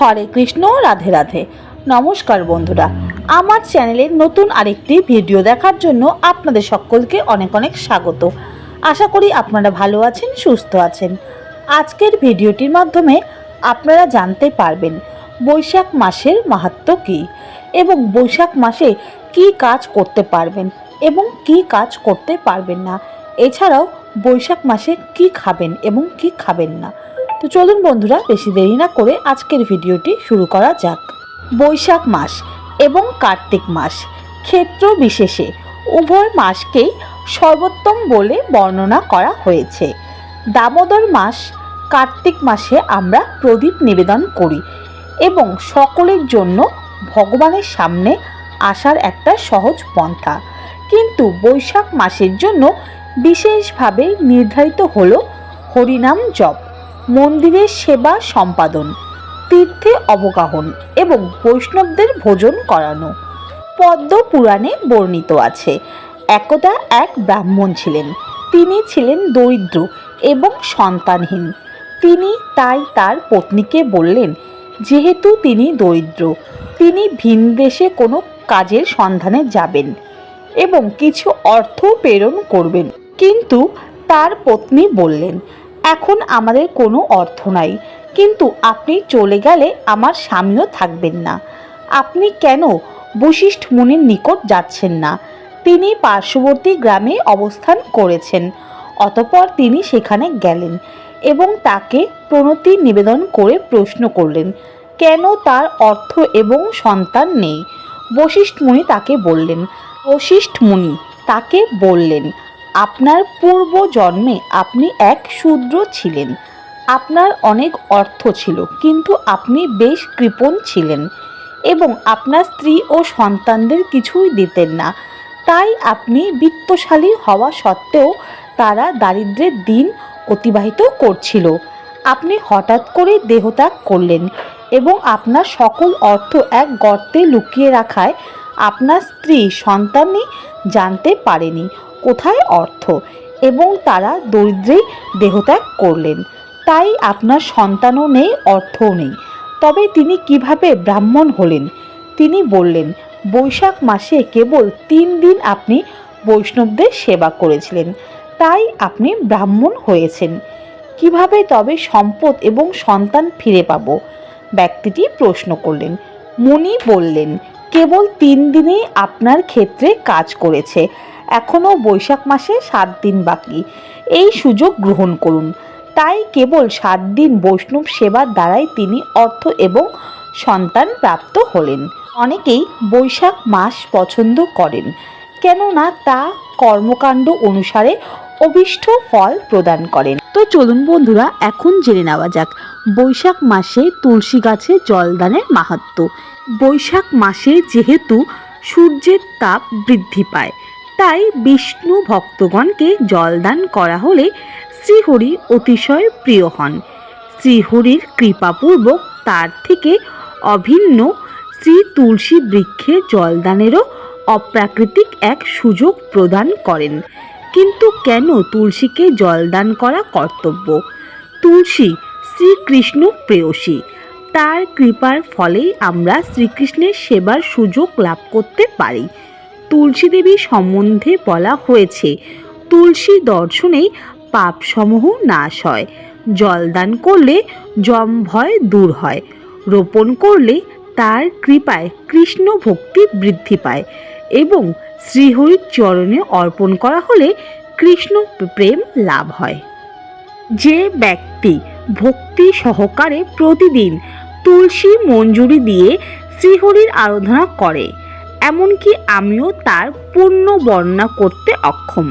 হরে কৃষ্ণ, রাধে রাধে। নমস্কার বন্ধুরা, আমার চ্যানেলের নতুন আরেকটি ভিডিও দেখার জন্য আপনাদের সকলকে অনেক অনেক স্বাগত। আশা করি আপনারা ভালো আছেন, সুস্থ আছেন। আজকের ভিডিওটির মাধ্যমে আপনারা জানতে পারবেন বৈশাখ মাসের মাহাত্ম্য কী এবং বৈশাখ মাসে কি কাজ করতে পারবেন এবং কি কাজ করতে পারবেন না। এছাড়াও বৈশাখ মাসে কি খাবেন এবং কি খাবেন না। তো চলুন বন্ধুরা, বেশি দেরি না করে আজকের ভিডিওটি শুরু করা যাক। বৈশাখ মাস এবং কার্তিক মাস ক্ষেত্র বিশেষে উভয় মাসকেই সর্বোত্তম বলে বর্ণনা করা হয়েছে। দামোদর মাস, কার্তিক মাসে আমরা প্রদীপ নিবেদন করি এবং সকলের জন্য ভগবানের সামনে আসার একটা সহজ পন্থা। কিন্তু বৈশাখ মাসের জন্য বিশেষভাবে নির্ধারিত হলো হরিনাম জপ। মন্দিরের সেবা সম্পাদন, তীর্থে অবগাহন এবং বৈষ্ণবদের ভোজন করানো। পদ্ম পুরাণে বর্ণিত আছে, একদা এক ব্রাহ্মণ ছিলেন। তিনি ছিলেন দরিদ্র এবং সন্তানহীন। তিনি তাই তার পত্নীকে বললেন, যেহেতু তিনি দরিদ্র, তিনি ভিন দেশে কোনো কাজের সন্ধানে যাবেন এবং কিছু অর্থ প্রেরণ করবেন। কিন্তু তার পত্নী বললেন এখন আমাদের কোনো অর্থ নাই। কিন্তু আপনি চলে গেলে আমার স্বামীও থাকবেন না। আপনি কেন বশিষ্ঠ মুনির নিকট যাচ্ছেন না? তিনি পার্শ্ববর্তী গ্রামে অবস্থান করেছেন। অতপর তিনি সেখানে গেলেন এবং তাকে প্রণতি নিবেদন করে প্রশ্ন করলেন, কেন তার অর্থ এবং সন্তান নেই? বশিষ্ঠ মুনি তাকে বললেন, বশিষ্ঠ মুনি তাকে বললেন আপনার পূর্ব জন্মে আপনি এক শূদ্র ছিলেন। আপনার অনেক অর্থ ছিল, কিন্তু আপনি বেশ কৃপণ ছিলেন এবং আপনার স্ত্রী ও সন্তানদের কিছুই দিতেন না। তাই আপনি বিত্তশালী হওয়া সত্ত্বেও তারা দারিদ্র্যের দিন অতিবাহিত করছিল। আপনি হঠাৎ করে দেহত্যাগ করলেন এবং আপনার সকল অর্থ এক গর্তে লুকিয়ে রাখায় আপনার স্ত্রী, সন্তানই জানতে পারেনি কোথায় অর্থ এবং তারা দরিদ্রেই দেহত্যাগ করলেন। তাই আপনার সন্তানও নেই, অর্থও নেই। তবে তিনি কীভাবে ব্রাহ্মণ হলেন? তিনি বললেন, বৈশাখ মাসে কেবল তিন দিন আপনি বৈষ্ণবদের সেবা করেছিলেন, তাই আপনি ব্রাহ্মণ হয়েছেন। কীভাবে তবে সম্পদ এবং সন্তান ফিরে পাব? ব্যক্তিটি প্রশ্ন করলেন। মুনি বললেন কেবল তিন দিনেই আপনার ক্ষেত্রে কাজ করেছে। এখনও বৈশাখ মাসে সাত দিন বাকি। এই সুযোগ গ্রহণ করুন। তাই কেবল সাত দিন বৈষ্ণব সেবার দ্বারাই তিনি অর্থ এবং সন্তান প্রাপ্ত হলেন। অনেকেই বৈশাখ মাস পছন্দ করেন। কেননা তা কর্মকাণ্ড অনুসারে অভিষ্ট ফল প্রদান করেন। তো চলুন বন্ধুরা, এখন জেনে নেওয়া যাক, বৈশাখ মাসে তুলসী গাছে জলদানের মাহাত্ম্য। বৈশাখ মাসে যেহেতু সূর্যের তাপ বৃদ্ধি পায়, তাই বিষ্ণু ভক্তগণকে জলদান করা হলে শ্রীহরি অতিশয় প্রিয় হন। শ্রীহরির কৃপাপূর্বক তার থেকে অভিন্ন শ্রী তুলসী বৃক্ষে জলদানেরও অপ্রাকৃতিক এক সুযোগ প্রদান করেন। কিন্তু কেন তুলসীকে জলদান করা কর্তব্য? তুলসী শ্রীকৃষ্ণ প্রেয়সী। তার কৃপার ফলেই আমরা শ্রীকৃষ্ণের সেবার সুযোগ লাভ করতে পারি। তুলসী দেবী সম্বন্ধে বলা হয়েছে, তুলসী দর্শনেই পাপসমূহ নাশ হয়। জলদান করলে জম ভয় দূর হয়। রোপণ করলে তার কৃপায় কৃষ্ণ ভক্তি বৃদ্ধি পায় এবং শ্রীহরির চরণে অর্পণ করা হলে কৃষ্ণ প্রেম লাভ হয়। যে ব্যক্তি ভক্তি সহকারে প্রতিদিন তুলসী মঞ্জুরি দিয়ে শ্রীহরির আরাধনা করে, এমনকি আমিও তার পূর্ণ বর্ণনা করতে অক্ষম।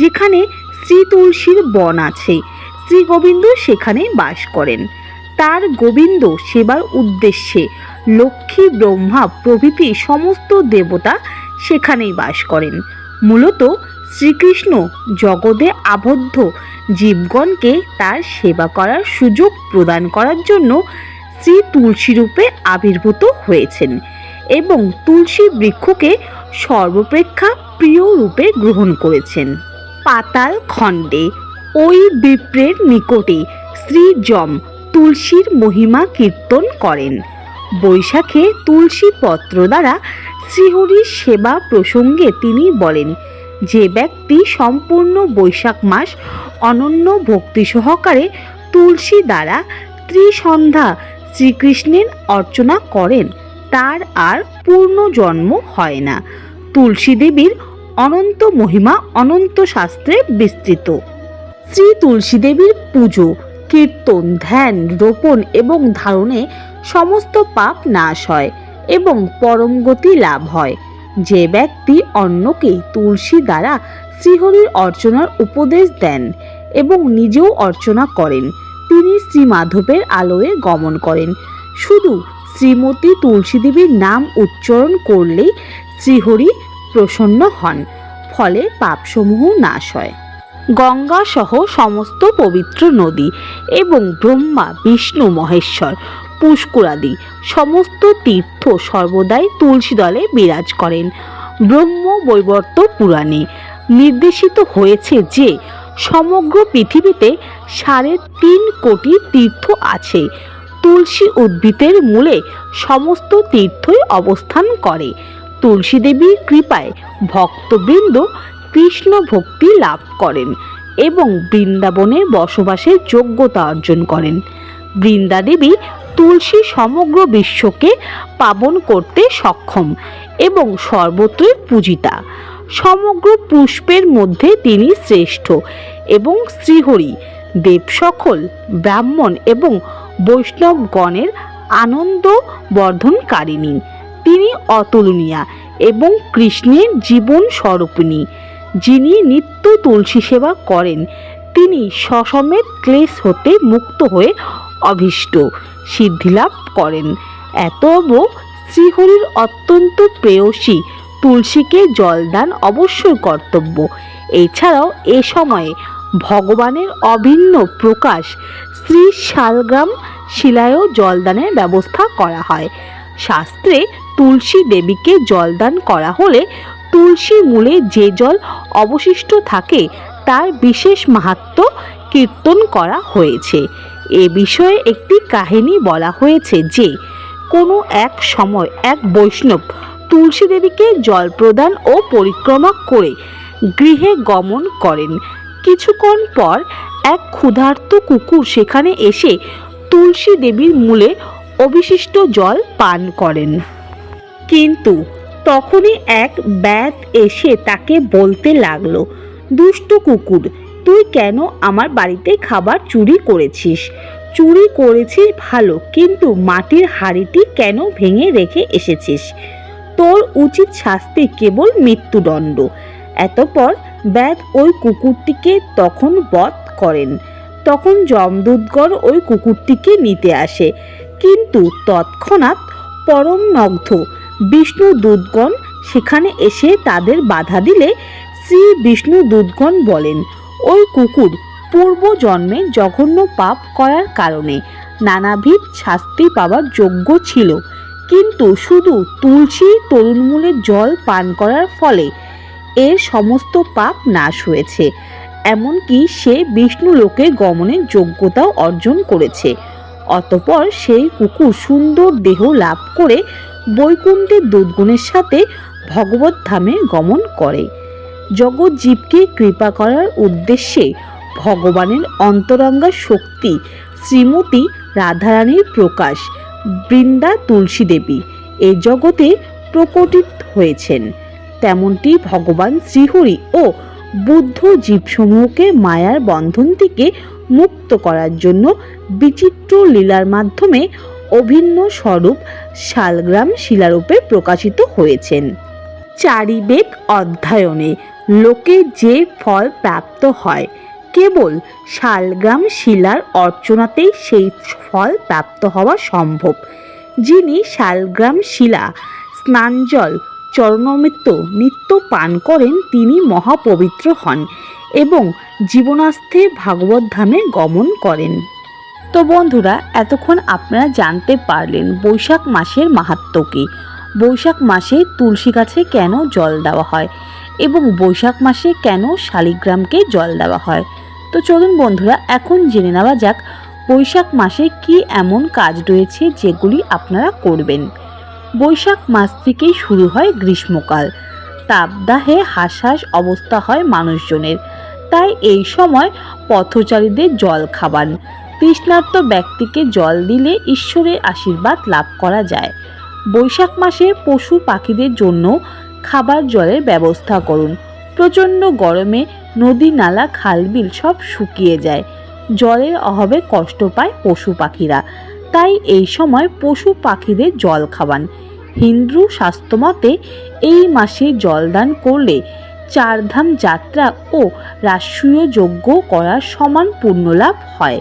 যেখানে শ্রী তুলসীর বন আছে, শ্রী গোবিন্দ সেখানে বাস করেন। তার গোবিন্দ সেবার উদ্দেশ্যে লক্ষ্মী, ব্রহ্মা প্রভৃতি সমস্ত দেবতা সেখানেই বাস করেন। মূলত শ্রীকৃষ্ণ জগতে আবদ্ধ জীবগণকে তার সেবা করার সুযোগ প্রদান করার জন্য শ্রী তুলসী রূপে আবির্ভূত হয়েছেন এবং তুলসী বৃক্ষকে সর্বপ্রেক্ষা প্রিয় রূপে গ্রহণ করেছেন। পাতাল খণ্ডে, ওই বিপ্রের নিকটে শ্রী যম তুলসীর মহিমা কীর্তন করেন। বৈশাখে তুলসী পত্র দ্বারা শ্রীহরির সেবা প্রসঙ্গে তিনি বলেন, যে ব্যক্তি সম্পূর্ণ বৈশাখ মাস অনন্য ভক্তি সহকারে তুলসী দ্বারা ত্রিসন্ধ্যা শ্রীকৃষ্ণের অর্চনা করেন, তার আর পূর্ণ জন্ম হয় না। তুলসী দেবীর অনন্ত মহিমা অনন্ত শাস্ত্রে বিস্তৃত। শ্রী তুলসী দেবীর পুজো, কীর্তন, ধ্যান, রোপণ এবং ধারণে সমস্ত পাপ নাশ হয় এবং পরম গতি লাভ হয়। যে ব্যক্তি অন্যকে তুলসী দ্বারা শ্রীহরির অর্চনার উপদেশ দেন এবং নিজেও অর্চনা করেন তিনি শ্রী মাধবের আলোয় গমন করেন। শুধু শ্রীমতী তুলসী দেবীর নাম উচ্চারণ করলেই শ্রীহরি প্রসন্ন হন, ফলে পাপসমূহ নাশ হয়। গঙ্গা সহ সমস্ত পবিত্র নদী এবং ব্রহ্মা, বিষ্ণু, মহেশ্বর, পুষ্করাদি সমস্ত তীর্থ সর্বদাই তুলসী দলে বিরাজ করেন। ব্রহ্ম বৈবর্ত পুরাণে নির্দেশিত হয়েছে যে সমগ্র পৃথিবীতে সাড়ে তিন কোটি তীর্থ আছে। তুলসী উদ্ভিদের মূলে সমস্ত তীর্থই অবস্থান করে। তুলসী দেবীর কৃপায় ভক্তবৃন্দ কৃষ্ণ ভক্তি লাভ করেন এবং বৃন্দাবনে বসবাসের যোগ্যতা অর্জন করেন। বৃন্দা দেবী তুলসী সমগ্র বিশ্বকে পাবন করতে সক্ষম এবং সর্বত্রই পূজিতা। সমগ্র পুষ্পের মধ্যে তিনি শ্রেষ্ঠ এবং শ্রীহরি, দেব সকল, ব্রাহ্মণ এবং বৈষ্ণবগণের আনন্দ বর্ধনকারিণী তিনি অতুলনীয়া এবং কৃষ্ণের জীবন স্বরূপিণী। যিনি নিত্য তুলসী সেবা করেন, তিনি সসমেত ক্লেশ হতে মুক্ত হয়ে অভীষ্ট, সিদ্ধিলাভ করেন। এতব শ্রীহরির অত্যন্ত প্রেয়সী, তুলসীকে জলদান অবশ্যই কর্তব্য। এছাড়াও এ সময়ে ভগবানের অভিন্ন প্রকাশ শ্রী শালগ্রাম শিলায়ও জলদানের ব্যবস্থা করা হয়। শাস্ত্রে তুলসী দেবীকে জলদান করা হলে তুলসী মূলে যে জল অবশিষ্ট থাকে তার বিশেষ মাহাত্ম কীর্তন করা হয়েছে। এ বিষয়ে একটি কাহিনী বলা হয়েছে যে, কোনো এক সময় এক বৈষ্ণব তুলসী দেবীকে জল প্রদান ও পরিক্রমা করে গৃহে গমন করেন। কিছুক্ষণ পর এক ক্ষুধার্ত কুকুর সেখানে এসে তুলসী দেবীর মূলে অবিশিষ্ট জল পান করেন। কিন্তু তখনই এক ব্যাত এসে তাকে বলতে লাগল, দুষ্ট কুকুর, তুই কেন আমার বাড়িতে খাবার চুরি করেছিস? চুরি করেছিস ভালো, কিন্তু মাটির হাড়িটি কেন ভেঙে রেখে এসেছিস? তোর উচিত শাস্তি কেবল মৃত্যুদণ্ড। এতপর ব্যাত ওই কুকুরটিকে তখন বধ করেন। তখন যমদূতগণ ওই কুকুরটিকে নিতে আসে। কিন্তু তৎক্ষণাৎ পরম নগ্ধ বিষ্ণু দূতগণ সেখানে এসে তাদের বাধা দিলে শ্রী বিষ্ণু দূতগণ বলেন, ওই কুকুর পূর্ব জন্মে জঘন্য পাপ করার কারণে নানাবিধ শাস্তি পাওয়ার যোগ্য ছিল। কিন্তু শুধু তুলসী তরুণমূলের জল পান করার ফলে এর সমস্ত পাপ নাশ হয়েছে। এমনকি সে বিষ্ণু লোকে গমনের যোগ্যতাও অর্জন করেছে। অতপর সেই কুকুর সুন্দর দেহ লাভ করে বৈকুণ্ঠের দুর্গুণের সাথে ভগবত ধামে গমন করে। জগৎ জীবকে কৃপা করার উদ্দেশ্যে ভগবানের অন্তরঙ্গা শক্তি শ্রীমতী রাধারানীর প্রকাশ, বৃন্দা তুলসী দেবী, এ জগতে প্রকটিত হয়েছেন। তেমনটি ভগবান শ্রীহরি ও বুদ্ধ জীবসমূহকে মায়ার বন্ধন থেকে মুক্ত করার জন্য বিচিত্র লীলার মাধ্যমে অভিন্ন স্বরূপ শালগ্রাম শিলারূপে প্রকাশিত হয়েছেন। চারিবেক অধ্যয়নে লোকে যে ফল প্রাপ্ত হয়, কেবল শালগ্রাম শিলার অর্চনাতেই সেই ফল প্রাপ্ত হওয়া সম্ভব। যিনি শালগ্রাম শিলা, স্নানজল চরণমৃত্য নিত্য পান করেন তিনি মহাপবিত্র হন এবং জীবনাস্থে ভাগবত ধামে গমন করেন। তো বন্ধুরা, এতক্ষণ আপনারা জানতে পারলেন বৈশাখ মাসের মাহাত্ম কী। বৈশাখ মাসে তুলসী গাছে কেন জল দেওয়া হয় এবং বৈশাখ মাসে কেন শালিগ্রামকে জল দেওয়া হয়। তো চলুন বন্ধুরা, এখন জেনে নেওয়া যাক বৈশাখ মাসে কি এমন কাজ রয়েছে যেগুলি আপনারা করবেন। বৈশাখ মাস থেকেই শুরু হয় গ্রীষ্মকাল। তাপদাহে হাঁসহাঁস অবস্থা হয় মানুষজনের। তাই এই সময় পথচারীদের জল খাবান তৃষ্ণার্ত ব্যক্তিকে জল দিলে ঈশ্বরের আশীর্বাদ লাভ করা যায়। বৈশাখ মাসে পশু পাখিদের জন্য খাবার জলের ব্যবস্থা করুন। প্রচণ্ড গরমে নদী নালা খালবিল সব শুকিয়ে যায়। জলের অভাবে কষ্ট পায় পশু পাখিরা। তাই এই সময় পশু পাখিদের জল খাওয়ান। হিন্দু স্বাস্থ্যমতে এই মাসে জলদান করলে চারধাম যাত্রা ও রাষ্ট্রীয় যজ্ঞ করার সমান পুণ্যলাভ হয়।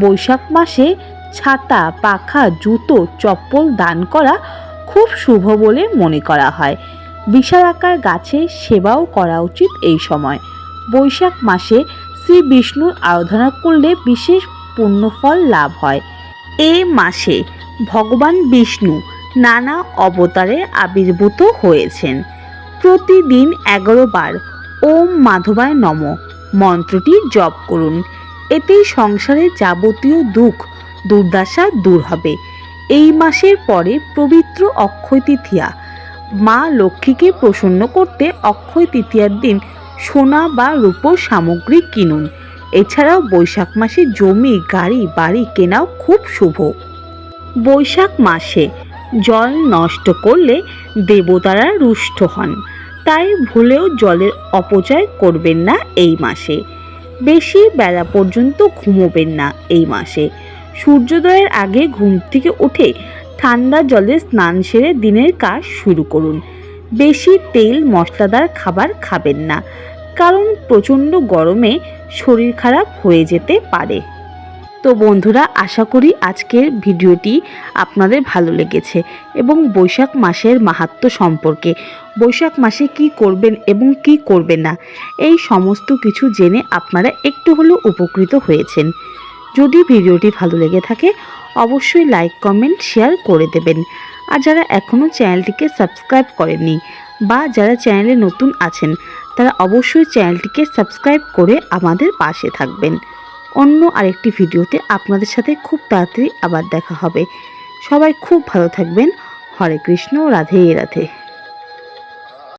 বৈশাখ মাসে ছাতা, পাখা, জুতো, চপ্পল দান করা খুব শুভ বলে মনে করা হয়। বিশাল আকার গাছের সেবাও করা উচিত এই সময়। বৈশাখ মাসে শ্রী বিষ্ণুর আরাধনা করলে বিশেষ পুণ্যফল লাভ হয়। এই মাসে ভগবান বিষ্ণু নানা অবতারে আবির্ভূত হয়েছেন। প্রতিদিন এগারো বার ওম মাধবায় নম মন্ত্রটি জপ করুন। এতেই সংসারের যাবতীয় দুঃখ, দুর্দশা দূর হবে। এই মাসের পরে পবিত্র অক্ষয় তৃতীয়া। মা লক্ষ্মীকে প্রসন্ন করতে অক্ষয় তৃতীয়ার দিন সোনা বা রূপোর সামগ্রী কিনুন। এছাড়াও বৈশাখ মাসে জমি, গাড়ি, বাড়ি কেনাও খুব শুভ। বৈশাখ মাসে জল নষ্ট করলে দেবতারা রুষ্ট হন, তাই ভুলেও জলের অপচয় করবেন না এই মাসে। বেশি বেলা পর্যন্ত ঘুমোবেন না এই মাসে। সূর্যোদয়ের আগে ঘুম থেকে উঠে ঠান্ডা জলে স্নান সেরে দিনের কাজ শুরু করুন। বেশি তেল, মশলাদার খাবার খাবেন না, কারণ প্রচণ্ড গরমে শরীর খারাপ হয়ে যেতে পারে। তো বন্ধুরা, আশা করি আজকের ভিডিওটি আপনাদের ভালো লেগেছে এবং বৈশাখ মাসের মাহাত্ম্য সম্পর্কে, বৈশাখ মাসে কি করবেন এবং কি করবেন না, এই সমস্ত কিছু জেনে আপনারা একটু হলেও উপকৃত হয়েছেন। যদি ভিডিওটি ভালো লেগে থাকে, অবশ্যই লাইক, কমেন্ট, শেয়ার করে দেবেন। আর যারা এখনও চ্যানেলটিকে সাবস্ক্রাইব করেননি বা যারা চ্যানেলে নতুন আছেন তারা অবশ্যই চ্যানেলটিকে সাবস্ক্রাইব করে আমাদের পাশে থাকবেন। অন্য আরেকটি ভিডিওতে আপনাদের সাথে খুব তাড়াতাড়ি আবার দেখা হবে। সবাই খুব ভালো থাকবেন। হরে কৃষ্ণ, রাধে রাধে।